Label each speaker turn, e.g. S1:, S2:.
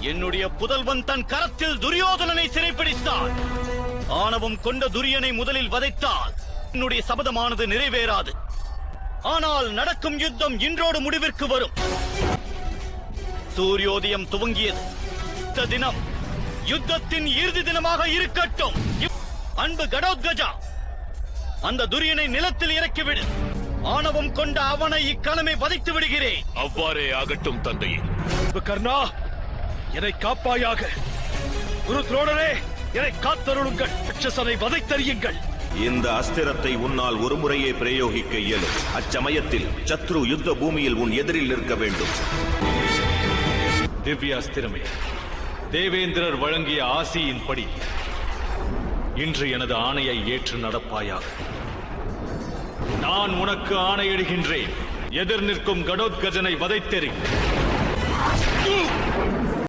S1: என்னுடைய புதல்வன் தன் கரத்தில் துரியோதனனை சிறைப்பிடித்தான் ஆணவம் கொண்ட துரியனை முதலில் வதைத்தால் என்னுடைய சபதமானது நிறைவேறாது. ஆனால் நடக்கும் யுத்தம் இன்றோடு முடிவிற்கு வரும். சூரியோதயம் துவங்கியது. இந்த தினம் யுத்தத்தின் இறுதி தினமாக இருக்கட்டும். அன்பு கடோத்கஜா அந்த துரியனை நிலத்தில் இறக்கிவிடு. ஆணவம் கொண்ட அவனை இக்கணமே வதைத்து விடுகிறேன்.
S2: அவ்வாறே ஆகட்டும் தந்தையே.
S3: கர்ணா என்னை காப்பாயாக. குரு துரோணரே என்னை காத்தருளுங்கள். ராட்சசனை வதைத்தறியுங்கள்.
S4: இந்த அஸ்திரத்தை உன்னால் ஒருமுறையே பிரயோகிக்க இயலும். அச்சமயத்தில் சத்ரு யுத்த பூமியில் உன் எதிரில் நிற்க வேண்டும்.
S5: திவ்ய அஸ்திரமே தேவேந்திரர் வழங்கிய ஆசியின்படி இன்று எனது ஆணையை ஏற்று நடப்பாயாக. நான் உனக்கு ஆணையிடுகின்றேன். எதிர் நிற்கும் கடோத்கஜனை வதைத்தெறி!